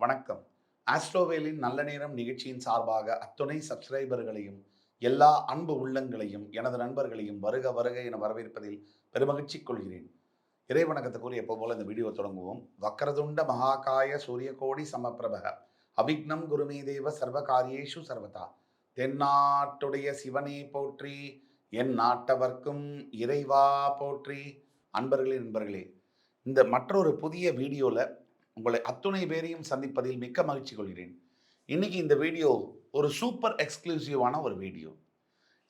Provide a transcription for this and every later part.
வணக்கம். ஆஸ்ட்ரோவேலின் நல்ல நேரம் நிகழ்ச்சியின் சார்பாக அத்துணை சப்ஸ்கிரைபர்களையும் எல்லா அன்பு உள்ளங்களையும் எனது நண்பர்களையும் வருக வருக என வரவேற்பதில் பெருமகிழ்ச்சி கொள்கிறேன். இறை கூறி எப்போ போல இந்த வீடியோ தொடங்குவோம். வக்கரதுண்ட மகாகாய சூரியகோடி சமப்பிரபக அவிக்னம் குருமே தேவ சர்வ காரியேஷு சர்வதா. தென்னாட்டுடைய சிவனே போற்றி என் நாட்டவர்க்கும் இறைவா போற்றி. அன்பர்களே நண்பர்களே இந்த மற்றொரு புதிய வீடியோவில் உங்களை அத்துணை பேரையும் சந்திப்பதில் மிக்க மகிழ்ச்சி கொள்கிறேன். இன்னைக்கு இந்த வீடியோ ஒரு சூப்பர் எக்ஸ்க்ளூசிவான ஒரு வீடியோ.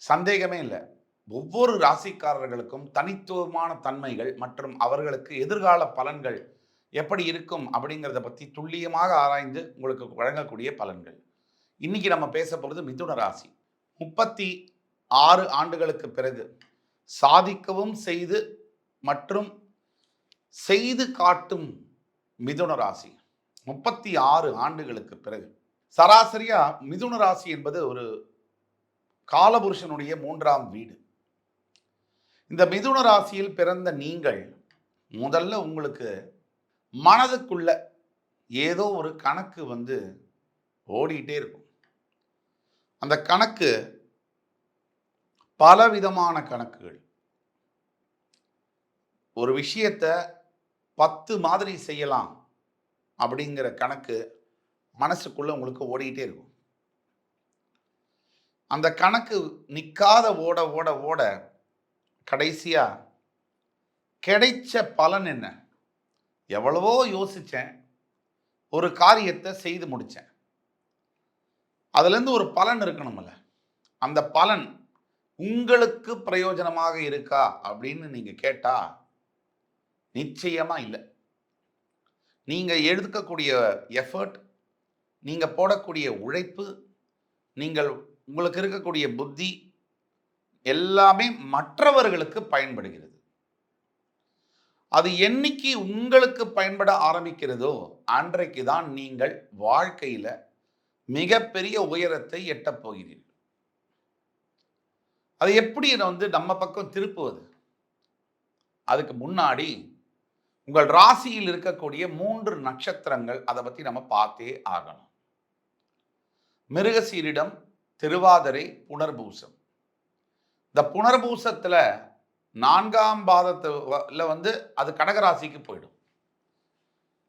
சந்தேகமே இல்லை. ஒவ்வொரு ராசிக்காரர்களுக்கும் தனித்துவமான தன்மைகள் மற்றும் அவர்களுக்கு எதிர்கால பலன்கள் எப்படி இருக்கும் அப்படிங்கிறத பற்றி துல்லியமாக ஆராய்ந்து உங்களுக்கு வழங்கக்கூடிய பலன்கள். இன்னைக்கு நம்ம பேச போகிறது மிதுன ராசி. முப்பத்தி ஆறு ஆண்டுகளுக்கு பிறகு சாதிக்கவும் செய்து மற்றும் செய்து காட்டும் மிதுன ராசி. முப்பத்தி ஆறு ஆண்டுகளுக்கு பிறகு. சராசரியா மிதுன ராசி என்பது ஒரு காலபுருஷனுடைய மூன்றாம் வீடு. இந்த மிதுன ராசியில் பிறந்த நீங்கள் முதல்ல உங்களுக்கு மனதுக்குள்ள ஏதோ ஒரு கணக்கு வந்து ஓடிட்டே இருக்கும். அந்த கணக்கு பலவிதமான கணக்குகள். ஒரு விஷயத்தை பத்து மாதிரி செய்யலாம் அப்படிங்கிற கணக்கு மனசுக்குள்ள உங்களுக்கு ஓடிக்கிட்டே இருக்கும். அந்த கணக்கு நிற்காத ஓட ஓட ஓட கடைசியாக கிடைச்ச பலன் என்ன? எவ்வளவோ யோசித்தேன் ஒரு காரியத்தை செய்து முடித்தேன் அதுலேருந்து ஒரு பலன் இருக்கணும்ல. அந்த பலன் உங்களுக்கு பிரயோஜனமாக இருக்கா அப்படின்னு நீங்கள் கேட்டால் நிச்சயமாக இல்லை. நீங்கள் எடுக்கக்கூடிய எஃபர்ட் நீங்கள் போடக்கூடிய உழைப்பு நீங்கள் உங்களுக்கு இருக்கக்கூடிய புத்தி எல்லாமே மற்றவர்களுக்கு பயன்படுகிறது. அது என்னைக்கு உங்களுக்கு பயன்பட ஆரம்பிக்கிறதோ அன்றைக்கு தான் நீங்கள் வாழ்க்கையில் மிகப்பெரிய உயரத்தை எட்டப் போகிறீர்கள். அது எப்படி வந்து நம்ம பக்கம் திருப்புவது? அதுக்கு முன்னாடி உங்கள் ராசியில் இருக்கக்கூடிய மூன்று நட்சத்திரங்கள் அதை பற்றி நம்ம பார்த்தே ஆகணும். மிருகசீரிடம் திருவாதிரை புனர்பூசம். இந்த புனர்பூசத்தில் நான்காம் பாதத்தில் வந்து அது கடகராசிக்கு போயிடும்.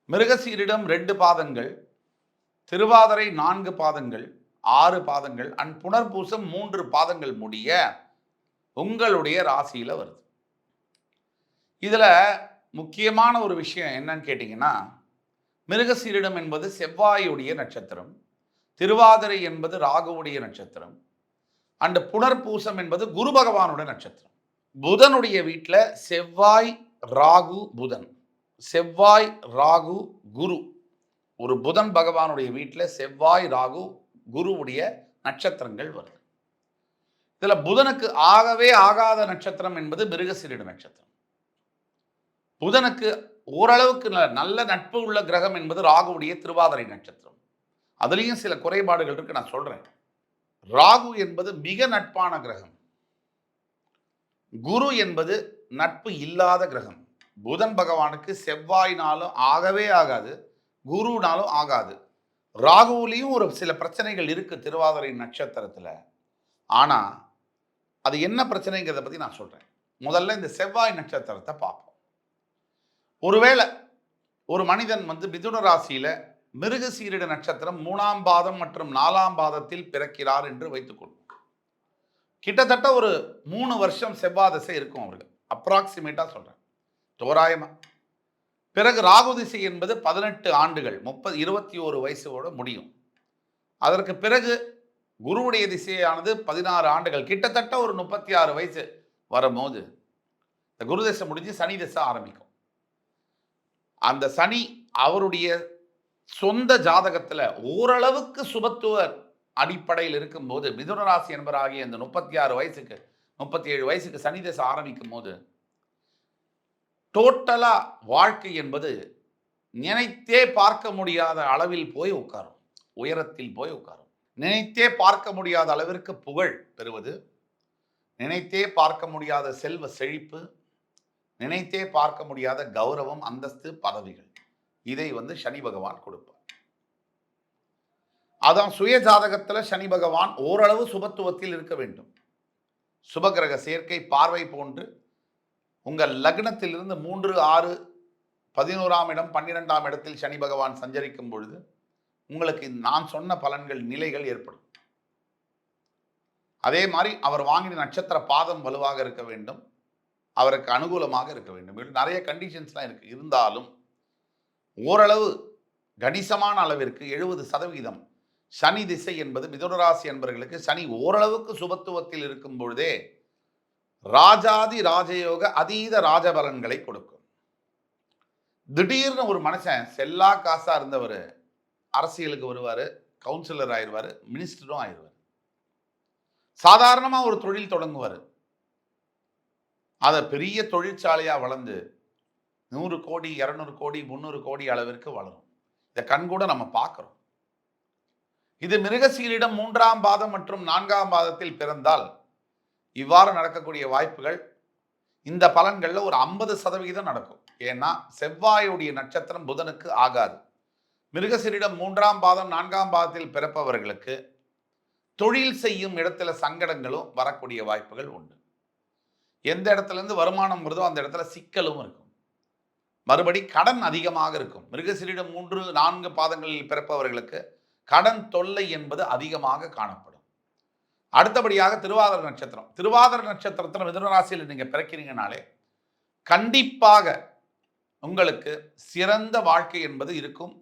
மிருகசீரிடம் ரெண்டு பாதங்கள் திருவாதிரை நான்கு பாதங்கள் ஆறு பாதங்கள் அண்ட் புனர்பூசம் மூன்று பாதங்கள் முடிய உங்களுடைய ராசியில் வருது. இதில் முக்கியமான ஒரு விஷயம் என்னன்னு கேட்டிங்கன்னா மிருகசீரிடம் என்பது செவ்வாயுடைய நட்சத்திரம் திருவாதிரை என்பது ராகுவுடைய நட்சத்திரம் அண்டு புனர்பூசம் என்பது குரு பகவானுடைய நட்சத்திரம். புதனுடைய வீட்டில் செவ்வாய் ராகு புதன். செவ்வாய் ராகு குரு. ஒரு புதன் பகவானுடைய வீட்டில் செவ்வாய் ராகு குருவுடைய நட்சத்திரங்கள் வருது. இதில் புதனுக்கு ஆகவே ஆகாத நட்சத்திரம் என்பது மிருகசீரிட நட்சத்திரம். புதனுக்கு ஓரளவுக்கு நல்ல நட்பு உள்ள கிரகம் என்பது ராகுவுடைய திருவாதிரை நட்சத்திரம். அதுலேயும் சில குறைபாடுகள் இருக்கு நான் சொல்றேன். ராகு என்பது மிக நட்பான கிரகம். குரு என்பது நட்பு இல்லாத கிரகம். புதன் பகவானுக்கு செவ்வாயினாலும் ஆகவே ஆகாது குருனாலும் ஆகாது. ராகுவிலையும் ஒரு சில பிரச்சனைகள் இருக்கு திருவாதிரை நட்சத்திரத்தில். ஆனால் அது என்ன பிரச்சனைங்கிறத பற்றி நான் சொல்கிறேன் முதல்ல இந்த செவ்வாய் நட்சத்திரத்தை பார்ப்போம். ஒருவேளை ஒரு மனிதன் வந்து மிதுன ராசியில மிருகசீரிட நட்சத்திரம் மூணாம் பாதம் மற்றும் நாலாம் பாதத்தில் பிறக்கிறார் என்று வைத்துக்கொள்வோம் கிட்டத்தட்ட ஒரு மூணு வருஷம் செவ்வாதசை இருக்கும் அவர்கள். அப்ராக்சிமேட்டாக சொல்கிறேன் தோராயமாக பிறகு ராகு திசை என்பது பதினெட்டு ஆண்டுகள் முப்பது இருபத்தி ஒரு வயசோட முடியும். அதற்கு பிறகு குருவுடைய திசையானது பதினாறு ஆண்டுகள். கிட்டத்தட்ட ஒரு முப்பத்தி ஆறு வயசு வரும்போது இந்த குரு தசை முடிஞ்சு சனி தசை ஆரம்பிக்கும். அந்த சனி அவருடைய சொந்த ஜாதகத்தில் ஓரளவுக்கு சுபத்துவ அடிப்படையில் இருக்கும்போது மிதுன ராசி என்பராகிய இந்த முப்பத்தி ஆறு வயசுக்கு முப்பத்தி ஏழு வயசுக்கு சனி தசை ஆரம்பிக்கும் போது டோட்டலாக வாழ்க்கை என்பது நினைத்தே பார்க்க முடியாத அளவில் போய் உட்காரும். உயரத்தில் போய் உட்காரும். நினைத்தே பார்க்க முடியாத அளவிற்கு புகழ் பெறுவது. நினைத்தே பார்க்க முடியாத செல்வ செழிப்பு. நினைத்தே பார்க்க முடியாத கௌரவம் அந்தஸ்து பதவிகள். இதை வந்து சனி பகவான் கொடுப்பார். அதான் சுய ஜாதகத்தில் சனி பகவான் ஓரளவு சுபத்துவத்தில் இருக்க வேண்டும். சுபகிரக சேர்க்கை பார்வை போன்று உங்கள் லக்னத்திலிருந்து மூன்று ஆறு பதினோராம் இடம் பன்னிரெண்டாம் இடத்தில் சனி பகவான் சஞ்சரிக்கும் பொழுது உங்களுக்கு நான் சொன்ன பலன்கள் நிலைகள் ஏற்படும். அதே மாதிரி அவர் வாங்கின நட்சத்திர பாதம் வலுவாக இருக்க வேண்டும். அவருக்கு அனுகூலமாக இருக்க வேண்டும். என்று நிறைய கண்டிஷன்ஸ்லாம் இருக்குது இருந்தாலும் ஓரளவு கணிசமான அளவிற்கு எழுபது சதவீதம் சனி திசை என்பது மிதுனராசி என்பவர்களுக்கு சனி ஓரளவுக்கு சுபத்துவத்தில் இருக்கும் பொழுதே ராஜாதி ராஜயோக அதீத ராஜபலன்களை கொடுக்கும். திடீர்னு ஒரு மனுஷன் செல்லா காசாக இருந்தவர் அரசியலுக்கு வருவார் கவுன்சிலர் ஆயிடுவார் மினிஸ்டரும் ஆயிடுவார் சாதாரணமாக ஒரு தொழில் தொடங்குவார். அதை பெரிய தொழிற்சாலையாக வளர்ந்து நூறு கோடி இரநூறு கோடி முந்நூறு கோடி அளவிற்கு வளரும். இதை கண்கூட நம்ம பார்க்குறோம். இது மிருகசீரிடம் மூன்றாம் பாதம் மற்றும் நான்காம் பாதத்தில் பிறந்தால் இவ்வாறு நடக்கக்கூடிய வாய்ப்புகள் இந்த பலன்களில் ஒரு ஐம்பது சதவிகிதம் நடக்கும். ஏன்னா செவ்வாயுடைய நட்சத்திரம் புதனுக்கு ஆகாது. மிருகசீரிடம் மூன்றாம் பாதம் நான்காம் பாதத்தில் பிறப்பவர்களுக்கு தொழில் செய்யும் இடத்துல சங்கடங்களும் வரக்கூடிய வாய்ப்புகள் உண்டு. எந்த இடத்துல இருந்து வருமானம் வருதோ அந்த இடத்துல சிக்கலும் இருக்கும். மறுபடி கடன் அதிகமாக இருக்கும். மிருகசீரிடம் மூன்று நான்கு பாதங்களில் பிறப்பவர்களுக்கு கடன் தொல்லை என்பது அதிகமாக காணப்படும். அடுத்தபடியாக திருவாதிர நட்சத்திரம். திருவாதிர நட்சத்திரத்தில் மிதுனராசியில் நீங்கள் பிறக்கிறீங்கனாலே கண்டிப்பாக உங்களுக்கு சிறந்த வாழ்க்கை என்பது இருக்கும்.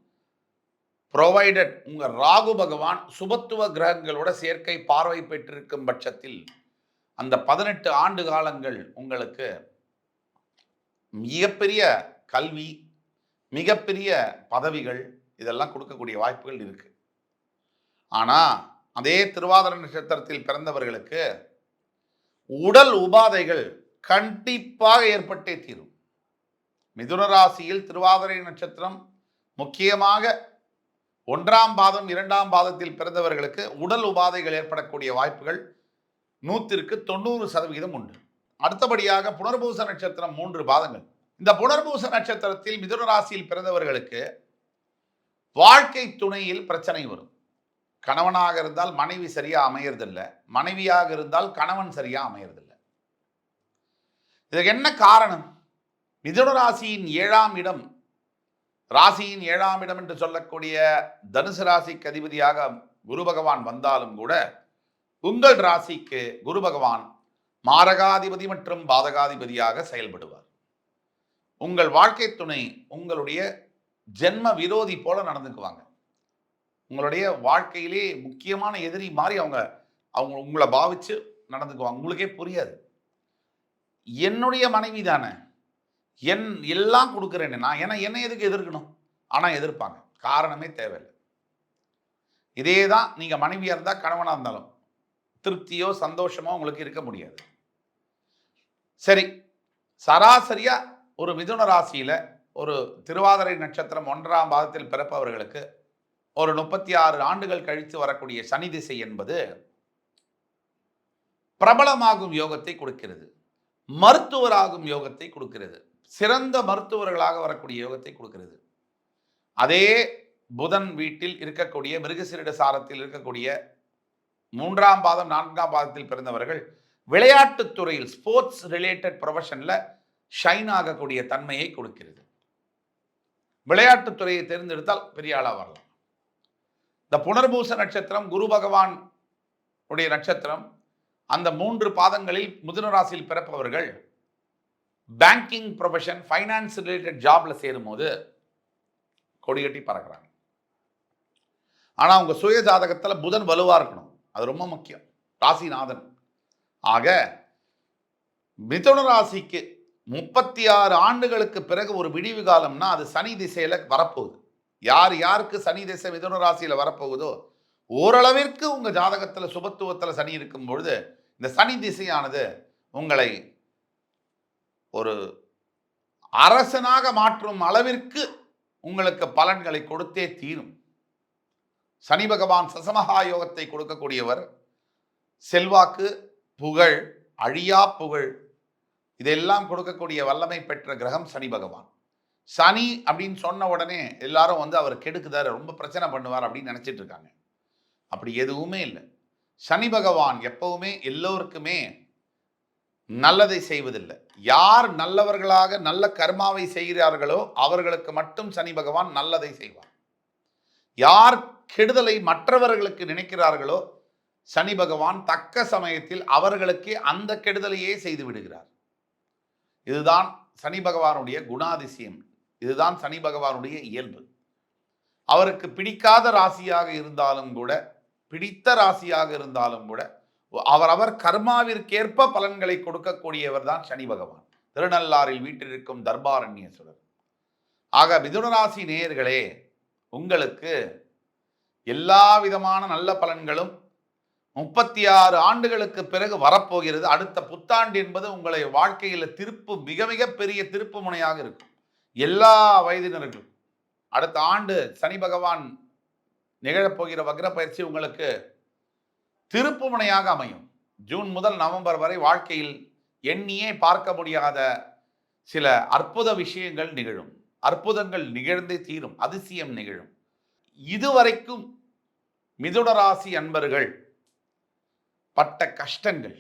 ப்ரொவைடட் உங்கள் ராகு பகவான் சுபத்துவ கிரகங்களோட சேர்க்கை பார்வை பெற்றிருக்கும் பட்சத்தில் அந்த பதினெட்டு ஆண்டு காலங்கள் உங்களுக்கு மிகப்பெரிய கல்வி மிகப்பெரிய பதவிகள் இதெல்லாம் கொடுக்கக்கூடிய வாய்ப்புகள் இருக்கு. ஆனால் அதே திருவாதிர நட்சத்திரத்தில் பிறந்தவர்களுக்கு உடல் உபாதைகள் கண்டிப்பாக ஏற்பட்டே தீரும். மிதுன ராசியில் திருவாதிரை நட்சத்திரம் முக்கியமாக ஒன்றாம் பாதம் இரண்டாம் பாதத்தில் பிறந்தவர்களுக்கு உடல் உபாதைகள் ஏற்படக்கூடிய வாய்ப்புகள் நூற்றிற்கு தொண்ணூறு சதவிகிதம் உண்டு. அடுத்தபடியாக புனர்பூச நட்சத்திரம் மூன்று பாதங்கள். இந்த புனர்பூச நட்சத்திரத்தில் மிதுன ராசியில் பிறந்தவர்களுக்கு வாழ்க்கை துணையில் பிரச்சனை வரும். கணவனாக இருந்தால் மனைவி சரியாக அமையறதில்லை. மனைவியாக இருந்தால் கணவன் சரியாக அமையறதில்லை. இதுக்கு என்ன காரணம்? மிதுன ராசியின் ஏழாம் இடம் ராசியின் ஏழாம் இடம் என்று சொல்லக்கூடிய தனுசு ராசிக்கு அதிபதியாக குரு பகவான் வந்தாலும் கூட உங்கள் ராசிக்கு குரு பகவான் மாரகாதிபதி மற்றும் பாதகாதிபதியாக செயல்படுவார். உங்கள் வாழ்க்கை துணை உங்களுடைய ஜென்ம விரோதி போல நடந்துக்குவாங்க. உங்களுடைய வாழ்க்கையிலே முக்கியமான எதிரி மாதிரி அவங்க அவங்க உங்களை பாவிச்சு நடந்துக்குவாங்க. உங்களுக்கே புரியாது. என்னுடைய மனைவி தானே. என் எல்லாம் கொடுக்குறேன்னு நான் ஏன்னா என்னை எதுக்கு எதிர்க்கணும்? ஆனால் எதிர்ப்பாங்க. காரணமே தேவையில்லை. இதே தான் நீங்கள் மனைவியாக இருந்தால் கணவனாக இருந்தாலும் திருப்தியோ சந்தோஷமோ உங்களுக்கு இருக்க முடியாது. சரி சராசரியா ஒரு மிதுன ராசியில ஒரு திருவாதிரை நட்சத்திரம் ஒன்றாம் பாதத்தில் பிறப்பவர்களுக்கு ஒரு முப்பத்தி ஆறு ஆண்டுகள் கழித்து வரக்கூடிய சனி திசை என்பது பிரபலமாகும் யோகத்தை கொடுக்கிறது. மருத்துவராகும் யோகத்தை கொடுக்கிறது. சிறந்த மருத்துவர்களாக வரக்கூடிய யோகத்தை கொடுக்கிறது. அதே புதன் வீட்டில் இருக்கக்கூடிய மிருகசிரிட சாரத்தில் இருக்கக்கூடிய மூன்றாம் பாதம் நான்காம் பாதத்தில் பிறந்தவர்கள் விளையாட்டுத் துறையில் ஸ்போர்ட்ஸ் ரிலேட்டட் ப்ரொஃபஷனில் ஷைன் ஆகக்கூடிய தன்மையை கொடுக்கிறது. விளையாட்டுத் துறையை தேர்ந்தெடுத்தால் பெரிய ஆளாக வரலாம். இந்த புனர்பூச நட்சத்திரம் குரு பகவான் உடைய நட்சத்திரம் அந்த மூன்று பாதங்களில் முதுனராசியில் பிறப்பவர்கள் பேங்கிங் ப்ரொஃபஷன் ஃபைனான்ஸ் ரிலேட்டட் ஜாப்ல சேரும்போது கொடிகட்டி பறக்கிறாங்க. ஆனால் அவங்க சுய ஜாதகத்தில் புதன் வலுவாக இருக்கணும். அது ரொம்ப முக்கியம். ராசிநாதன். ஆக மிதுன ராசிக்கு முப்பத்தி ஆறு ஆண்டுகளுக்கு பிறகு ஒரு விடிவு காலம்னா அது சனி திசையில் வரப்போகுது. யார் யாருக்கு சனி திசை மிதுன ராசியில் வரப்போகுதோ ஓரளவிற்கு உங்கள் ஜாதகத்தில் சுபத்துவத்தில் சனி இருக்கும் பொழுது இந்த சனி திசையானது உங்களை ஒரு அரசனாக மாற்றும் அளவிற்கு உங்களுக்கு பலன்களை கொடுத்தே தீரும். சனி பகவான் சசமகா யோகத்தை கொடுக்கக்கூடியவர். செல்வாக்கு புகழ் அழியா புகழ் இதெல்லாம் கொடுக்கக்கூடிய வல்லமை பெற்ற கிரகம் சனி பகவான். சனி அப்படின்னு சொன்ன உடனே எல்லாரும் வந்து அவர் கெடுக்குதாரு ரொம்ப பிரச்சனை பண்ணுவார் அப்படின்னு நினச்சிட்டு இருக்காங்க. அப்படி எதுவுமே இல்லை. சனி பகவான் எப்பவுமே எல்லோருக்குமே நல்லதை செய்வதில்லை. யார் நல்லவர்களாக நல்ல கர்மாவை செய்கிறார்களோ அவர்களுக்கு மட்டும் சனி பகவான் நல்லதை செய்வார். யார் கெடுதலை மற்றவர்களுக்கு நினைக்கிறார்களோ சனி பகவான் தக்க சமயத்தில் அவர்களுக்கே அந்த கெடுதலையே செய்து விடுகிறார். இதுதான் சனி பகவானுடைய குணாதிசயம். இதுதான் சனி பகவானுடைய இயல்பு. அவருக்கு பிடிக்காத ராசியாக இருந்தாலும் கூட பிடித்த ராசியாக இருந்தாலும் கூட அவரவர் கர்மாவிற்கேற்ப பலன்களை கொடுக்கக்கூடியவர் தான் சனி பகவான். திருநள்ளாறில் வீட்டிலிருக்கும் தர்பாரண்யேஸ்வரர். ஆக மிதுன ராசி நேயர்களே உங்களுக்கு எல்லா விதமான நல்ல பலன்களும் முப்பத்தி ஆறு ஆண்டுகளுக்கு பிறகு வரப்போகிறது. அடுத்த புத்தாண்டு என்பது உங்களை வாழ்க்கையில் திருப்பு மிக மிக பெரிய திருப்பு முனையாக இருக்கும். எல்லா வயதினர்களும். அடுத்த ஆண்டு சனி பகவான் நிகழப்போகிற வக்ர பயிற்சி உங்களுக்கு திருப்பு முனையாக அமையும். ஜூன் முதல் நவம்பர் வரை வாழ்க்கையில் எண்ணியே பார்க்க முடியாத சில அற்புத விஷயங்கள் நிகழும். அற்புதங்கள் நிகழ்ந்தே தீரும். அதிசயம் நிகழும். இதுவரைக்கும் மிதுனராசி அன்பர்கள் பட்ட கஷ்டங்கள்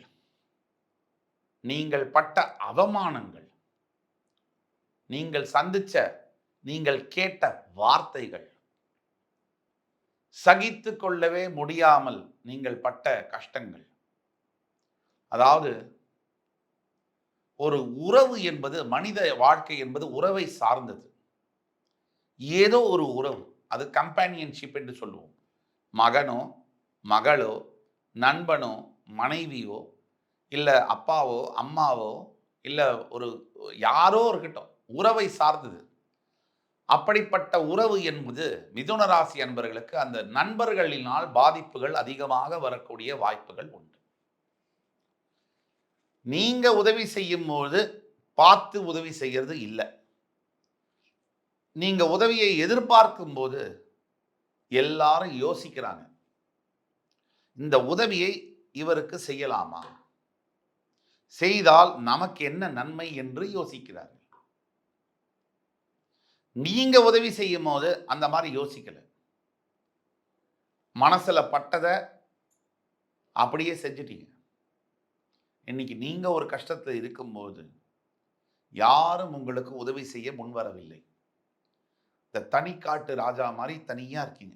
நீங்கள் பட்ட அவமானங்கள் நீங்கள் சந்திச்ச நீங்கள் கேட்ட வார்த்தைகள் சகித்து கொள்ளவே முடியாமல் நீங்கள் பட்ட கஷ்டங்கள். அதாவது ஒரு உறவு என்பது மனித வாழ்க்கை என்பது உறவை சார்ந்தது. ஏதோ ஒரு உறவு. அது கம்பேனியன்ஷிப் என்று சொல்லுவோம். மகனோ மகளோ நண்பனோ மனைவியோ இல்லை அப்பாவோ அம்மாவோ இல்லை ஒரு யாரோ இருக்கட்டும் உறவை சார்ந்தது. அப்படிப்பட்ட உறவு என்பது மிதுன ராசி அன்பர்களுக்கு அந்த நண்பர்களினால் பாதிப்புகள் அதிகமாக வரக்கூடிய வாய்ப்புகள் உண்டு. நீங்கள் உதவி செய்யும் போது பார்த்து உதவி செய்கிறது இல்லை. நீங்கள் உதவியை எதிர்பார்க்கும் போது எல்லாரும் யோசிக்கிறாங்க. இந்த உதவியை இவருக்கு செய்யலாமா? செய்தால் நமக்கு என்ன நன்மை என்று யோசிக்கிறார்கள். நீங்க உதவி செய்யும் போது அந்த மாதிரி யோசிக்கல. மனசுல பட்டதை அப்படியே செஞ்சிட்டீங்க. இன்னைக்கு நீங்க ஒரு கஷ்டத்தில் இருக்கும்போது யாரும் உங்களுக்கு உதவி செய்ய முன்வரவில்லை. இந்த தனிக்காட்டு ராஜா மாதிரி தனியாக இருக்கீங்க.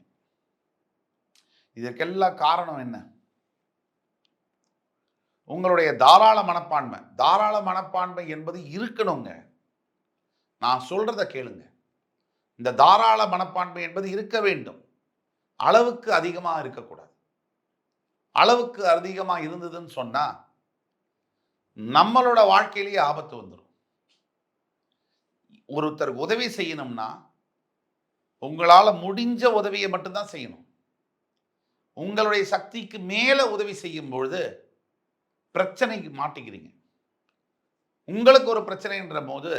இதற்கெல்லாம் காரணம் என்ன? உங்களுடைய தாராள மனப்பான்மை. தாராள மனப்பான்மை என்பது இருக்கணுங்க. நான் சொல்றத கேளுங்க. இந்த தாராள மனப்பான்மை என்பது இருக்க வேண்டும். அளவுக்கு அதிகமாக இருக்கக்கூடாது. அளவுக்கு அதிகமாக இருந்ததுன்னு சொன்னா நம்மளோட வாழ்க்கையிலேயே ஆபத்து வந்துடும் ஒருத்தருக்கு உதவி செய்யணும்னா உங்களால் முடிஞ்ச உதவியை மட்டும்தான் செய்யணும். உங்களுடைய சக்திக்கு மேலே உதவி செய்யும் பொழுது பிரச்சனைக்கு மாட்டிக்கிறீங்க. உங்களுக்கு ஒரு பிரச்சனைன்ற போது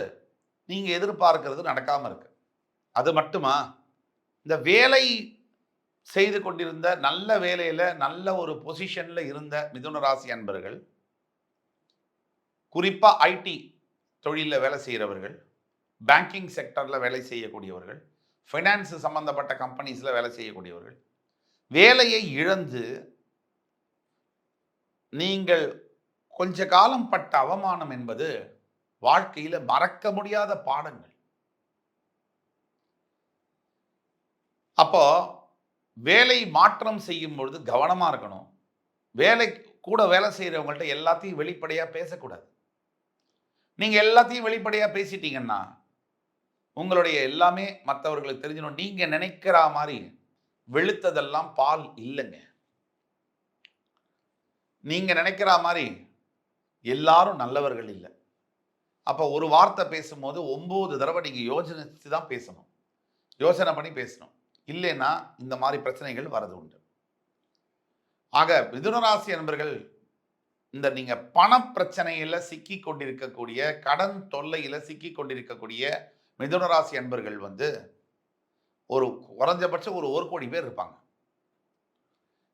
நீங்கள் எதிர்பார்க்கறது நடக்காமல் இருக்கு. அது மட்டுமா? இந்த வேலை செய்து கொண்டிருந்த நல்ல வேலையில் நல்ல ஒரு பொசிஷனில் இருந்த மிதுன ராசி அன்பர்கள் குறிப்பாக ஐடி தொழிலில் வேலை செய்கிறவர்கள் பேங்கிங் செக்டரில் வேலை செய்யக்கூடியவர்கள் ஃபைனான்ஸ் சம்மந்தப்பட்ட கம்பெனிஸில் வேலை செய்யக்கூடியவர்கள் வேலையை இழந்து நீங்கள் கொஞ்ச காலம் பட்ட அவமானம் என்பது வாழ்க்கையில் மறக்க முடியாத பாடங்கள். அப்போ வேலை மாற்றம் செய்யும் பொழுது கவனமாக இருக்கணும். வேலை கூட வேலை செய்கிறவங்கள்ட்ட எல்லாத்தையும் வெளிப்படையாக பேசக்கூடாது. நீங்கள் எல்லாத்தையும் வெளிப்படையாக பேசிட்டீங்கன்னா உங்களுடைய எல்லாமே மற்றவர்களுக்கு தெரிஞ்சிடும். நீங்கள் நினைக்கிற மாதிரி வெளுத்ததெல்லாம் பால் இல்லைங்க. நீங்கள் நினைக்கிற மாதிரி எல்லாரும் நல்லவர்கள் இல்லை. அப்போ ஒரு வார்த்தை பேசும்போது ஒம்பது தடவை நீங்கள் யோசனித்து தான் பேசணும். யோசனை பண்ணி பேசணும். இல்லைன்னா இந்த மாதிரி பிரச்சனைகள் வரது உண்டு. ஆக மிதுனராசி நண்பர்கள் இந்த நீங்கள் பண பிரச்சனையில் சிக்கி கொண்டிருக்கக்கூடிய கடன் தொல்லையில் சிக்கி கொண்டிருக்கக்கூடிய மிதுனராசி அன்பர்கள் வந்து ஒரு குறைஞ்சபட்சம் ஒரு ஒரு கோடி பேர் இருப்பாங்க.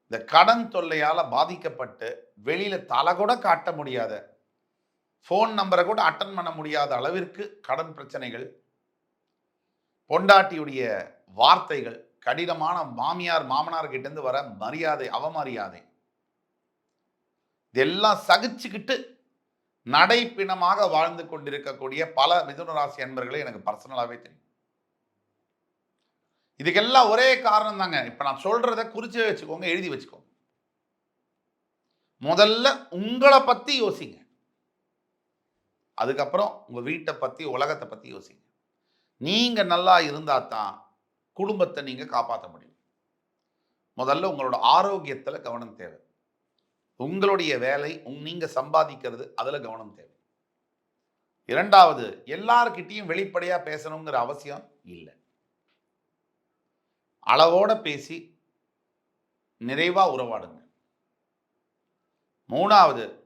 இந்த கடன் தொல்லையால் பாதிக்கப்பட்டு வெளியில் தலை கூட காட்ட முடியாத ஃபோன் நம்பரை கூட அட்டன் பண்ண முடியாத அளவிற்கு கடன் பிரச்சனைகள் பொண்டாட்டியுடைய வார்த்தைகள் கடினமான மாமியார் மாமனார் வர மரியாதை அவமரியாதை இதெல்லாம் சகிச்சுக்கிட்டு நடைப்பிணமாக வாழ்ந்து கொண்டிருக்கக்கூடிய பல மிதுன ராசி அன்பர்களே எனக்கு பர்சனலாகவே தெரியும். இதுக்கெல்லாம் ஒரே காரணம் தாங்க. இப்போ நான் சொல்கிறத குறிச்சு வச்சுக்கோங்க எழுதி வச்சுக்கோங்க. முதல்ல உங்களை பற்றி யோசிங்க. அதுக்கப்புறம் உங்கள் வீட்டை பற்றி உலகத்தை பற்றி யோசிங்க. நீங்கள் நல்லா இருந்தால் தான் குடும்பத்தை நீங்கள் காப்பாற்ற முடியும். முதல்ல உங்களோட ஆரோக்கியத்தில் கவனம் தேவை. உங்களுடைய வேலை உங்- சம்பாதிக்கிறது அதில் கவனம் தேவை. இரண்டாவது எல்லார்கிட்டையும் வெளிப்படையாக பேசணுங்கிற அவசியம் இல்லை. அளவோட பேசி நிறைவாக உறவாடுங்க. மூணாவது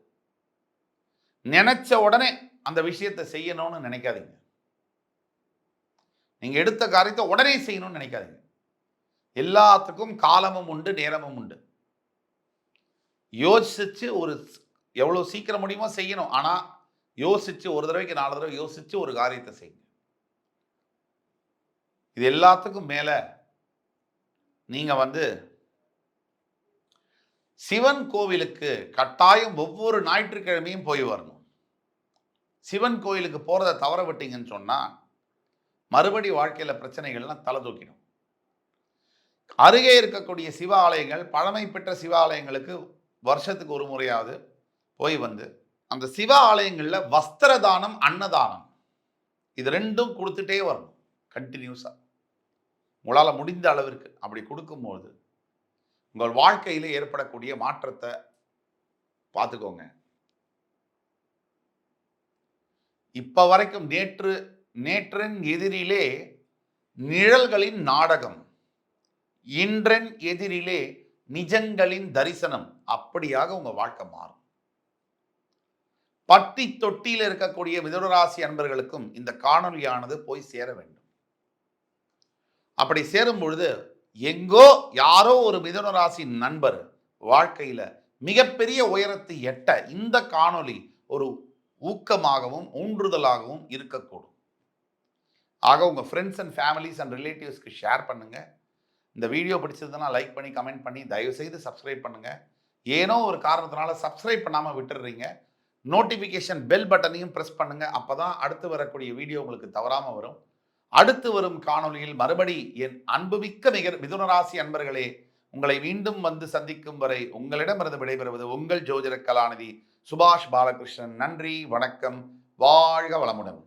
நினைச்ச உடனே அந்த விஷயத்தை செய்யணும்னு நினைக்காதீங்க. நீங்கள் எடுத்த காரியத்தை உடனே செய்யணும்னு நினைக்காதீங்க. எல்லாத்துக்கும் காலமும் உண்டு நேரமும் உண்டு. யோசிச்சு ஒரு எவ்வளோ சீக்கிரம் முடியுமோ செய்யணும். ஆனால் யோசிச்சு ஒரு தடவைக்கு நாலு தடவை யோசிச்சு ஒரு காரியத்தை செய்யுங்க. இது எல்லாத்துக்கும் மேலே நீங்கள் வந்து சிவன் கோவிலுக்கு கட்டாயம் ஒவ்வொரு ஞாயிற்றுக்கிழமையும் போய் வரணும். சிவன் கோயிலுக்கு போகிறத தவற விட்டீங்கன்னு சொன்னால் மறுபடி வாழ்க்கையில் பிரச்சனைகள்லாம் தலை தூக்கிடும். அருகே இருக்கக்கூடிய சிவ ஆலயங்கள் பழமை பெற்ற சிவ ஆலயங்களுக்கு வருஷத்துக்கு ஒரு முறையாவது போய் வந்து அந்த சிவ ஆலயங்களில் வஸ்திர தானம் அன்னதானம். இது ரெண்டும் கொடுத்துட்டே வரணும் கண்டினியூஸாக உங்களால் முடிந்த அளவிற்கு அப்படி கொடுக்கும்போது உங்கள் வாழ்க்கையில் ஏற்படக்கூடிய மாற்றத்தை பார்த்துக்கோங்க. இப்போ வரைக்கும் நேற்று நேற்றின் எதிரிலே நிழல்களின் நாடகம் இன்றன் எதிரிலே நிஜங்களின் தரிசனம் அப்படியாக உங்கள் வாழ்க்கை மாறும். பட்டி தொட்டியில் இருக்கக்கூடிய மிதுனராசி அன்பர்களுக்கும் இந்த காணொலியானது போய் சேர வேண்டும். அப்படி சேரும் பொழுது எங்கோ யாரோ ஒரு மிதுனராசி நண்பர் வாழ்க்கையில் மிகப்பெரிய உயரத்தை எட்ட இந்த காணொளி ஒரு ஊக்கமாகவும் ஊன்றுதலாகவும் இருக்கக்கூடும். ஆக உங்கள் ஃப்ரெண்ட்ஸ் அண்ட் ஃபேமிலிஸ் அண்ட் ரிலேட்டிவ்ஸ்க்கு ஷேர் பண்ணுங்கள் இந்த வீடியோ பிடிச்சதுன்னா லைக் பண்ணி கமெண்ட் பண்ணி தயவு செய்து சப்ஸ்கிரைப் பண்ணுங்க. ஏனோ ஒரு காரணத்தினால சப்ஸ்கிரைப் பண்ணாமல் விட்டுடுறீங்க நோட்டிஃபிகேஷன் பெல் பட்டனையும் ப்ரெஸ் பண்ணுங்க. அப்பதான் அடுத்து வரக்கூடிய வீடியோ உங்களுக்கு தவறாம வரும். அடுத்து வரும் காணொளியில் மறுபடி என் அன்புமிக்க மிக மிதுனராசி அன்பர்களே உங்களை மீண்டும் வந்து சந்திக்கும் வரை உங்களிடமிருந்து விடைபெறுவது உங்கள் ஜோதிட கலாநிதி சுபாஷ் பாலகிருஷ்ணன். நன்றி வணக்கம். வாழ்க வளமுடன்.